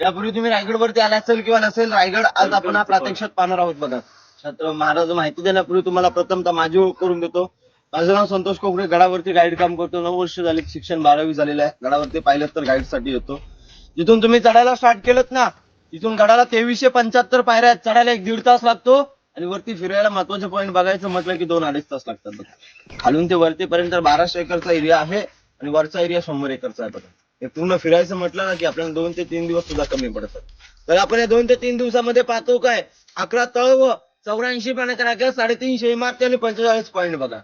यापूर्वी तुम्ही रायगडवरती आला असेल किंवा नसेल रायगड आज आपण हा प्रत्यक्षात पाहणार आहोत बघा. छत्र महाराज माहिती देण्यापूर्वी तुम्हाला प्रथमतः माझी ओळख करून देतो. माझं नाव संतोष कोकरे गडावरती गाईड काम करतो. नऊ वर्ष झाली शिक्षण बारावी झालेलं आहे. गडावरती पाहिलं तर गाईडसाठी येतो. जिथून तुम्ही चढायला स्टार्ट केलं ना तिथून गडाला तेवीसशे पंच्याहत्तर पायऱ्या आहेत. चढायला एक दीड तास लागतो आणि वरती फिरायला महत्त्वाचे पॉईंट बघायचं म्हटलं की दोन अडीच तास लागतात बघा. खालून ते वरती पर्यंत बाराशे एकरचा एरिया आहे आणि वरचा एरिया शंभर एकरचा आहे बघा. हे पूर्ण फिरायचं म्हटलं ना की आपल्याला दोन ते तीन दिवस सुद्धा कमी पडतात. तर आपण या दोन ते तीन दिवसामध्ये पाहतो काय? अकरा तळ व चौऱ्याऐंशी पाण्याच्या साडेतीनशे इमारती आणि पंचेचाळीस पॉईंट बघा.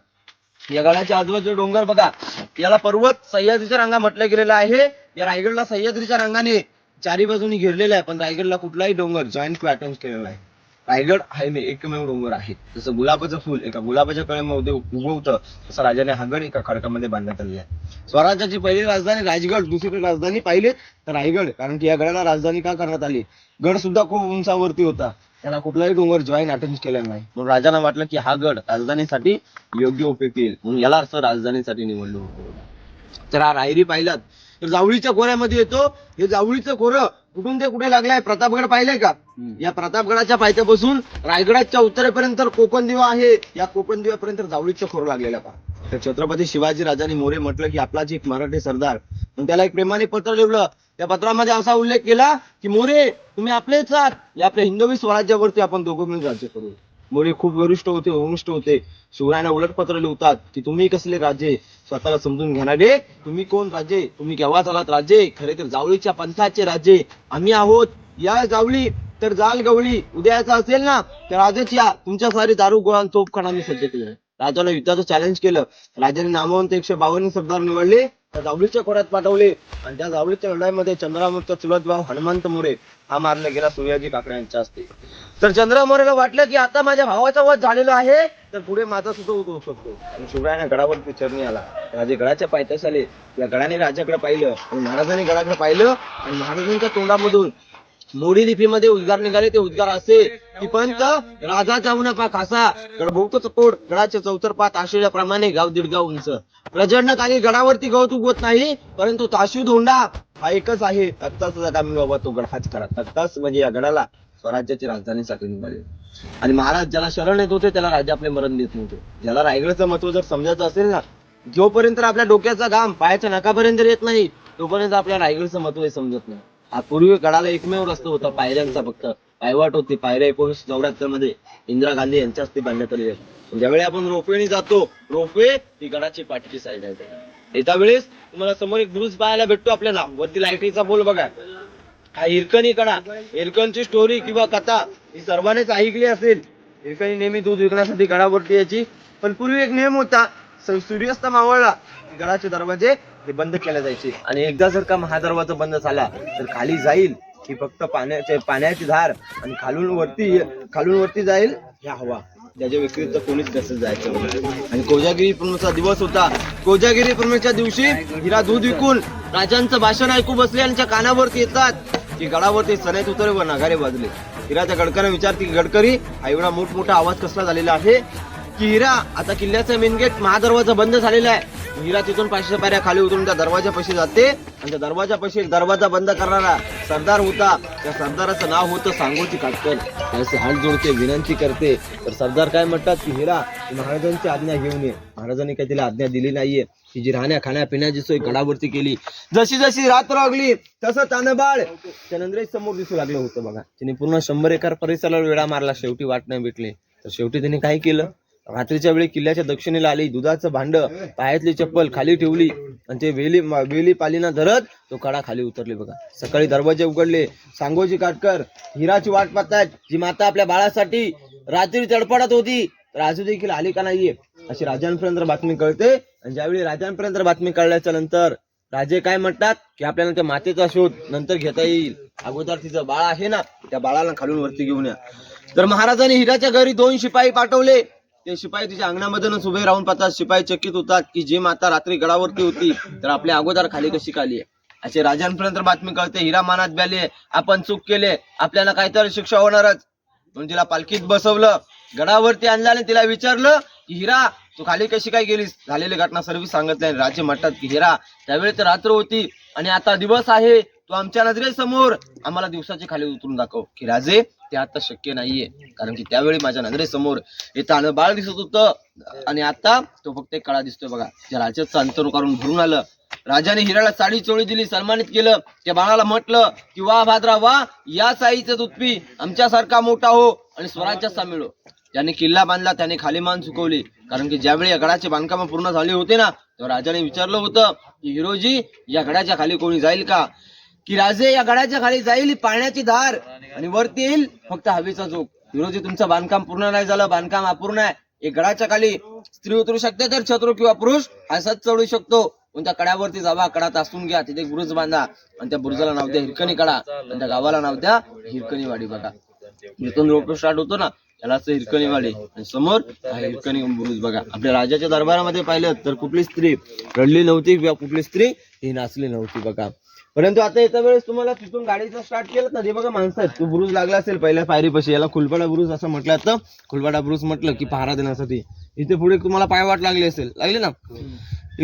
या गडाच्या आजूबाजूचे डोंगर बघा. याला पर्वत सह्याद्रीच्या रांगा म्हटलं गेलेलं आहे. या रायगडला सह्याद्रीच्या रंगाने चारी बाजूनी घेरलेला आहे पण रायगडला कुठलाही डोंगर जॉईंट पॅटर्न केलेला आहे. रायगड हा एकमेव डोंगर आहे. जसं गुलाबाचं फुल एका गुलाबाच्या कळ्यामध्ये उगवतं तसं राजाने हा गड एका खडकामध्ये बांधण्यात आलेला आहे स्वराज्याची पहिली राजधानी राजगड दुसरी राजधानी पाहिली तर रायगड कारण की या गडाला राजधानी का करण्यात आली? गड सुद्धा खूप उंचावरती होता. त्याला कुठलाही डोंगर जॉईन अटेंड केला नाही. म्हणून राजांना वाटलं की हा गड राजधानीसाठी योग्य उपयोग येईल. म्हणून याला असं राजधानीसाठी निवडलं होतं. तर हा रायरी पाहिलात. तर जावळीच्या खोऱ्यामध्ये येतो. हे जावळीचं खोरं कुठून ते कुठे लागलंय? प्रतापगड पाहिलंय का? या प्रतापगडाच्या पायथ्यापासून रायगडाच्या उत्तरेपर्यंत कोकण दिवा आहे. या कोकण दिव्यापर्यंत जावळीचं खोरं लागलेलं पहा. तर छत्रपती शिवाजी राजांनी मोरे म्हटलं की आपला जे एक मराठी सरदार. त्याला एक प्रेमाने पत्र लिहिलं. त्या पत्रामध्ये असा उल्लेख केला की मोरे तुम्ही आपलेच आहात. या आपल्या हिंदवी स्वराज्यावरती आपण दोघं मिळून राज्य करू. मोरे खूप वरिष्ठ होते वरिष्ठ होते. शिवरायांना उलट पत्र लिहतात की तुम्ही कसले राजे? स्वतःला समजून घेणारे तुम्ही कोण राजे? तुम्ही केव्हा झालात राजे? खरे तर जावळीच्या पंथाचे राजे. आम्ही आहोत या जावळी. तर जाल गवळी. उद्याचा असेल ना तर आजच या. तुमच्या सारी दारू गोळा तोफखाना आम्ही सज्ज केलं राजाला युद्धाचं चॅलेंज केलं. राजाने नामवंत एकशे बावन्न सरदार निवडले. त्या जावळीच्या खोऱ्यात पाठवले. आणि त्या जावळीच्या लढाईमध्ये चंद्रामूर्त चुलत भाव हनुमंत मोरे हा मारला गेला सूर्याजी काकडे यांच्या हस्ते. तर चंद्र मोरेला वाटलं की आता माझ्या भावाचा वध झालेला आहे तर पुढे माझा सुद्धा वध होऊ शकतो. आणि शिवरायाने गडावर चरणी आला. राजे गडाच्या पायथ्यास आले. या गडाने राजाकडे पाहिलं आणि महाराजांनी गडाकडे पाहिलं आणि महाराजांच्या तोंडामधून मोडी लिपीमध्ये उद्गार निघाले ते उद्गार असे की पंत राजा जाऊ नका खासा. गडभोवतच पोट गडाचे चौतर पात आशेल्याप्रमाणे गाव दीड गाव उंच. प्रचंड काही गडावरती गवत उगवत नाही परंतु ताशी धोंडा हा एकच आहे. तख्ताच आम्ही बाबा तो गड हाच करा. तक्ताच म्हणजे या गडाला स्वराज्याची राजधानी साखरी निघाली आणि महाराज ज्याला शरण येत होते त्याला राजा आपले मरण देत नव्हते. ज्याला रायगडचं महत्त्व जर समजायचं असेल ना जोपर्यंत आपल्या डोक्याचा घाम पायाच्या नकापर्यंत येत नाही तोपर्यंत आपल्या रायगडचं महत्त्व हे समजत नाही. पूर्वी गडाला एकमेव रस्ता होता पायऱ्यांचा फक्त. पायवाट होती पायऱ्या एकोणीसशे चौऱ्याहत्तरमध्ये इंदिरा गांधी यांच्या हस्ते बांधण्यात आली. ज्यावेळी आपण रोपवेने जातो रोपवे ही गडाची पाठीची साईड आहे. येत्या वेळेस तुम्हाला समोर एक ब्रुज पाहायला भेटतो आपल्याला. वरती लाईटीचा बोल बघा. हा हिरकणी कडा. हिरकणची स्टोरी किंवा कथा ही सर्वांनीच ऐकली असेल. हिरकणी नेहमी दूध विकण्यासाठी गडावरती यायची. पण पूर्वी एक नियम होता सूर्यास्त मावळला. गडाचे दरवाजे ते बंद केले जायचे. आणि एकदा जर का हा दरवाजा बंद झाला तर खाली जाईल की फक्त पाण्याचे पाण्याची धार आणि खालून वरती खालून वरती जाईल ह्या हवा. त्याच्या व्यतिरिक्त कोणीच कसं जायचं आणि कोजागिरी पूर्णचा दिवस होता. कोजागिरी पूर्णच्या दिवशी हिरा दूध विकून राजांचं भाषण ऐकू बसले यांच्या कानावरती येतात. की गडावरती सनेत उतरे व नगारे वाजले हिराच्या गडकऱ्याने विचारते की गडकरी हा एवढा मोठमोठा आवाज कसला झालेला आहे? की हिरा आता किल्ल्याचा मेन गेट महादरवाजा बंद झालेला आहे. हिरा तिथून पाचशे पायऱ्या खाली उतरून त्या दरवाजापाशी जाते आणि त्या दरवाजापाशी दरवाजा बंद करणारा सरदार होता. त्या सरदाराचं नाव होतं सांगोची काटकर. त्याचे हात जोडते विनंती करते. तर सरदार काय म्हणतात की हिरा महाराजांची आज्ञा घेऊन ये. महाराजांनी काही तिला आज्ञा दिली नाहीये. तिची जी राहण्या खाण्यापिण्याची सोय गडावरती केली. जशी जशी रात्र लागली तसं तानबाळ त्या समोर दिसू लागलं होतं बघा. तिने पूर्ण शंभर एकर परिसराला वेळा मारला. शेवटी वाट नाही भेटली. तर शेवटी तिने काय केलं? रात्रीच्या वेळी किल्ल्याच्या दक्षिणेला आली दुधाचं भांड पायातली चप्पल खाली ठेवली आणि ते वेली वेली पालीना धरत तो कडा खाली उतरले बघा. सकाळी दरवाजे उघडले. सांगोजी काटकर हिराची वाट पाहतात जी माता आपल्या बाळासाठी रात्री तडफडत होती. तर आजू देखील आली का नाहीये? अशी राजांपर्यंत बातमी कळते. आणि ज्यावेळी राजांपर्यंत बातमी कळल्याच्या नंतर राजे काय म्हणतात? की आपल्याला त्या मातेचा शोध नंतर घेता येईल. अगोदर तिचं बाळ आहे ना त्या बाळाला खालून वरती घेऊन या. तर महाराजांनी हिराच्या घरी दोन शिपाई पाठवले. ते शिपाई तिच्या अंगणामधूनच उभे राहून पाहतात. शिपाई चकित होतात की जी माता रात्री गडावरती होती तर आपल्या अगोदर खाली कशी खाली असे राजांपर्यंत बातमी कळते. हिरा मानात ब्याले आपण चूक केले आपल्याला काहीतरी शिक्षा होणारच. म्हणून तिला पालखीत बसवलं गडावरती आणलं आणि तिला विचारलं की हिरा तू खाली कशी काय गेलीस? झालेली घटना सर्व सांगितली आणि राजे म्हणतात की हिरा त्यावेळी तर रात्र होती आणि आता दिवस आहे. तो आमच्या नजरेसमोर आम्हाला दिवसाचे खाली उतरून दाखव. की राजे ते आता शक्य नाहीये. कारण की त्यावेळी माझ्या नजरेसमोर येताना बाळ दिसत होतं. आणि आता तो फक्त एक कळा दिसतोय बघा. त्या राजाचं अंतर करून भरून आलं. राजाने हिराला साडी चोळी दिली सन्मानित केलं. त्या बाळाला म्हटलं की वा भाद्रा वा या साईचं दूध आमच्यासारखा मोठा हो आणि स्वराज्याचा मिळो हो. ज्याने किल्ला बांधला त्याने खाली मान चुकवली कारण की ज्यावेळी या गडाचे बांधकाम पूर्ण झाले होते ना तेव्हा राजाने विचारलं होतं की हिरोजी या गडाच्या खाली कोणी जाईल का? की राजे या गडाच्या खाली जाईल पाण्याची धार. आणि वरती येईल फक्त हवेचा झोक विरोधी तुमचं बांधकाम पूर्ण नाही झालं बांधकाम अपूर्ण आहे. एक गडाच्या खाली स्त्री उतरू शकते तर छत्र किंवा पुरुष असाच चढू शकतो. पण त्या कड्यावरती जावा कडा तासून घ्या. तिथे बुरुज बांधा. आणि त्या बुरुजाला नाव द्या हिरकणी कडा आणि त्या गावाला नाव द्या हिरकणी वाडी बघा. जिथून रोड स्टार्ट होतो ना त्याला असं हिरकणी वाडी आणि समोर हिरकणी बुरुज बघा. आपल्या राजाच्या दरबारामध्ये पाहिलं तर कुठली स्त्री रडली नव्हती किंवा कुठली स्त्री ही नाचली नव्हती बघा. परंतु आता येत्या वेळेस तुम्हाला तिथून गाडीचं स्टार्ट केलं ना ते बघा माणसं आहेत. तो बुरुज लागला असेल पहिल्या पायरीपाशी याला खुलपाडा बुरुज असं म्हटलं जातं. खुलपाडा बुरुज म्हटलं की पहारा देण्यासाठी. इथे पुढे तुम्हाला पायवाट लागली असेल. लागली ना?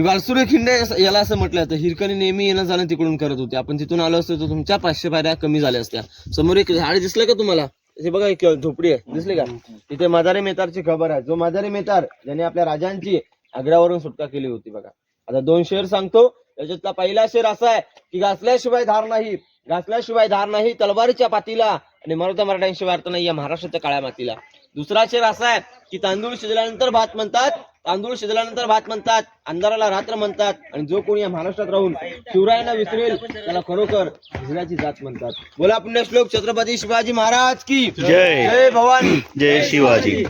वालसुरे खिंडे याला असं म्हटलं जातं. हिरकणी नेहमी येणं जाणं तिकडून करत होते. आपण तिथून आलो असतो तर तुमच्या पाचशे पायऱ्या कमी झाल्या असत्या. समोर एक झाड दिसलं का तुम्हाला? हे बघा एक झोपडी आहे. दिसली का? तिथे मादारी मेतारची खबर आहे. जो मादारी मेतार ज्याने आपल्या राजांची आग्र्यावरून सुटका केली होती बघा. आता दोन शेर सांगतो. त्याच्यातला पहिला शेर असा आहे की घासल्याशिवाय धार नाही घासल्याशिवाय धार नाही तलवारीच्या पातीला आणि मराठा मराठ्यांशिवाय अर्थ नाही या महाराष्ट्राच्या काळ्या मातीला. दुसरा शेर असा आहे की तांदूळ शिजल्यानंतर भात म्हणतात तांदूळ शिजल्यानंतर भात म्हणतात अंधाराला रात्र म्हणतात आणि जो कोणी या महाराष्ट्रात राहून शिवरायांना विसरेल त्याला खरोखर हिजड्याची जात म्हणतात. बोला पुण्यश्लोक छत्रपती शिवाजी महाराज की. जय. जय भवानी. जय शिवाजी.